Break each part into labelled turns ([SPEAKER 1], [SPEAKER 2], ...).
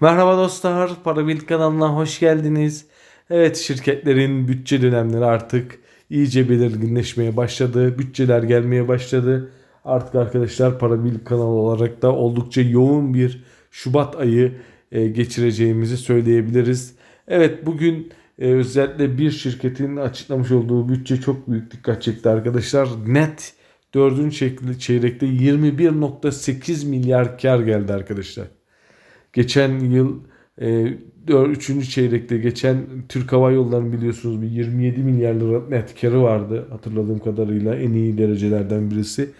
[SPEAKER 1] Merhaba dostlar, Parabil kanalına hoş geldiniz. Evet, şirketlerin bütçe dönemleri artık iyice belirginleşmeye başladı. Bütçeler gelmeye başladı. Artık arkadaşlar Parabil kanalı olarak da oldukça yoğun bir Şubat ayı e, geçireceğimizi söyleyebiliriz. Evet, bugün e, özellikle bir şirketin açıklamış olduğu bütçe çok büyük dikkat çekti arkadaşlar. Net 4. çeyrekte 21.8 milyar kar geldi arkadaşlar. Geçen yıl e, 3. çeyrekte geçen Türk Hava Yolları'nın biliyorsunuz bir 27 milyar lira net karı vardı hatırladığım kadarıyla en iyi derecelerden birisi.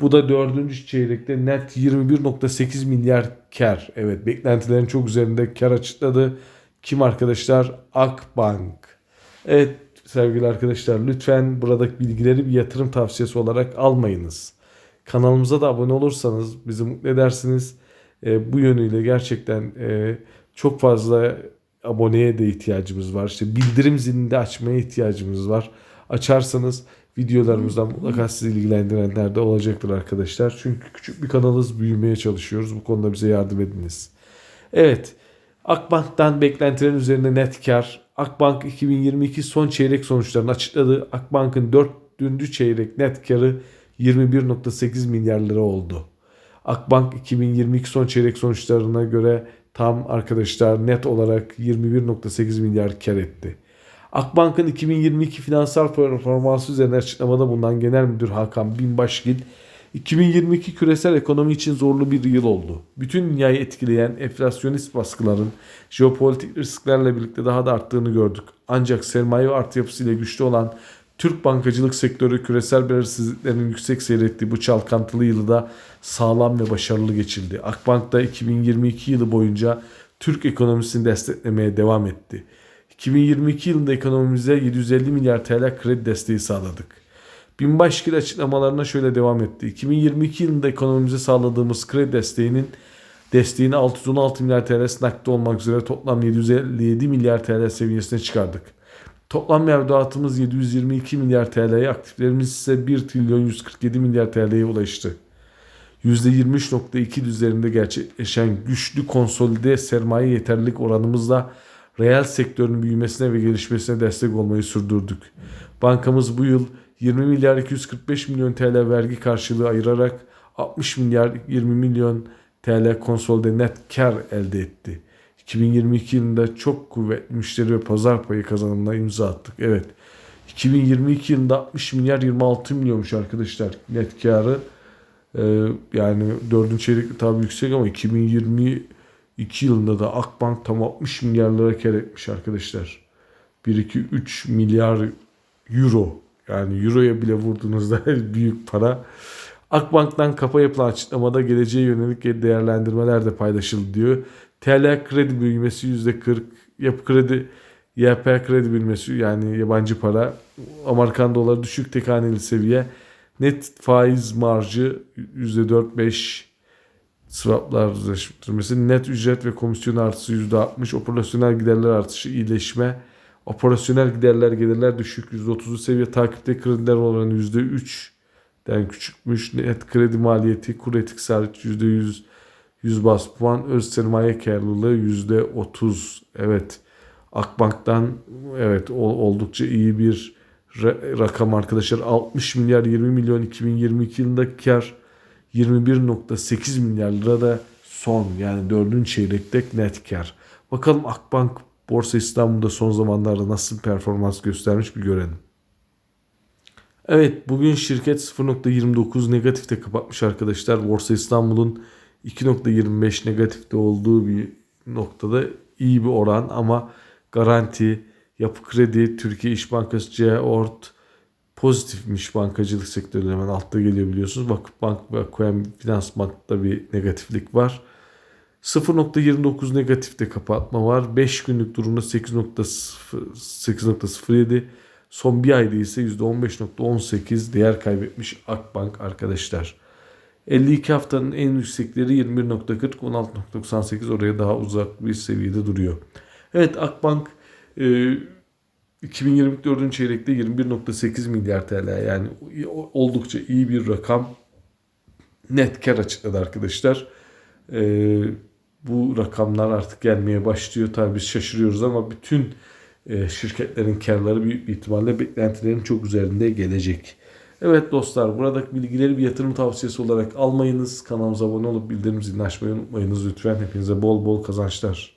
[SPEAKER 1] Bu da 4. çeyrekte net 21.8 milyar kar. Evet beklentilerin çok üzerinde kar açıkladı. Kim arkadaşlar? Akbank. Evet sevgili arkadaşlar lütfen buradaki bilgileri bir yatırım tavsiyesi olarak almayınız. Kanalımıza da abone olursanız bizi mutlu edersiniz. E, bu yönüyle gerçekten e, çok fazla aboneye de ihtiyacımız var. İşte bildirim zilini de açmaya ihtiyacımız var. Açarsanız videolarımızdan mutlaka sizi ilgilendirenler de olacaktır arkadaşlar. Çünkü küçük bir kanalız büyümeye çalışıyoruz. Bu konuda bize yardım ediniz. Evet. Akbank'tan beklentilerin üzerinde net kar. Akbank 2022 son çeyrek sonuçlarını açıkladı. Akbank'ın 4. çeyrek net karı 21.8 milyar lira oldu. Akbank 2022 son çeyrek sonuçlarına göre tam arkadaşlar net olarak 21.8 milyar kar etti. Akbank'ın 2022 finansal performansı üzerine açıklamada bulunan Genel Müdür Hakan Binbaşgil, 2022 küresel ekonomi için zorlu bir yıl oldu. Bütün dünyayı etkileyen enflasyonist baskıların jeopolitik risklerle birlikte daha da arttığını gördük. Ancak sermaye artı yapısıyla güçlü olan Türk bankacılık sektörü küresel belirsizliklerin yüksek seyrettiği bu çalkantılı yılı da sağlam ve başarılı geçildi. Akbank da 2022 yılı boyunca Türk ekonomisini desteklemeye devam etti. 2022 yılında ekonomimize 750 milyar TL kredi desteği sağladık. Binbaşgil açıklamalarına şöyle devam etti. 2022 yılında ekonomimize sağladığımız kredi desteğinin desteğini 616 milyar TL nakde olmak üzere toplam 757 milyar TL seviyesine çıkardık. Toplam mevduatımız 722 milyar TL'ye, aktiflerimiz ise 1 trilyon 147 milyar TL'ye ulaştı. %23.2 üzerinde gerçekleşen güçlü konsolide sermaye yeterlilik oranımızla reel sektörün büyümesine ve gelişmesine destek olmayı sürdürdük. Bankamız bu yıl 20 milyar 245 milyon TL vergi karşılığı ayırarak 60 milyar 20 milyon TL konsolde net kar elde etti. 2022 yılında çok kuvvetli müşteri ve pazar payı kazanımına imza attık. Evet. 2022 yılında 60 milyar 26 milyonmuş arkadaşlar net karı. Ee, yani 4. çeyrek tabi yüksek ama 2022 yılında da Akbank tam 60 milyar lira kar etmiş arkadaşlar. 1 2 3 milyar euro. Yani euroya bile vurduğunuzda büyük para. Akbank'tan kafa yapılan açıklamada geleceğe yönelik değerlendirmeler de paylaşıldı diyor. TL kredi büyümesi %40, yapı kredi YP kredi büyümesi yani yabancı para, Amerikan doları düşük tek haneli seviye, net faiz marjı %4-5 swaplar düzleştirmesi, net ücret ve komisyon artışı %60, operasyonel giderler artışı iyileşme, operasyonel giderler gelirler düşük %30'u seviye takipte krediler oranı %3'den küçükmüş, net kredi maliyeti kur etkisi hariç %100 100 bas puan. Öz sermaye karlılığı %30. Evet. Akbank'tan evet oldukça iyi bir rakam arkadaşlar. 60 milyar 20 milyon 2022 yılında kar 21.8 milyar lira da son yani dördüncü çeyrekte net kar. Bakalım Akbank Borsa İstanbul'da son zamanlarda nasıl performans göstermiş bir görelim. Evet bugün şirket 0.29 negatifte kapatmış arkadaşlar. Borsa İstanbul'un 2.25 negatifte olduğu bir noktada iyi bir oran ama garanti, yapı kredi, Türkiye İş Bankası, C-Ort pozitifmiş bankacılık sektörü hemen altta geliyor biliyorsunuz. Vakıfbank ve Koyam Finans Bank'ta bir negatiflik var. 0.29 negatifte kapatma var. 5 günlük durumda 8.07. Son bir ayda ise %15.18 değer kaybetmiş Akbank arkadaşlar. 52 haftanın en yüksekleri 21.40 16.98 oraya daha uzak bir seviyede duruyor. Evet Akbank e, 2024 çeyrekte 21.8 milyar TL yani oldukça iyi bir rakam net kar açıkladı arkadaşlar. E, bu rakamlar artık gelmeye başlıyor. Tabii biz şaşırıyoruz ama bütün e, şirketlerin karları büyük bir ihtimalle beklentilerin çok üzerinde gelecek. Evet dostlar buradaki bilgileri bir yatırım tavsiyesi olarak almayınız. Kanalımıza abone olup bildirim zilini açmayı unutmayınız lütfen. Hepinize bol bol kazançlar.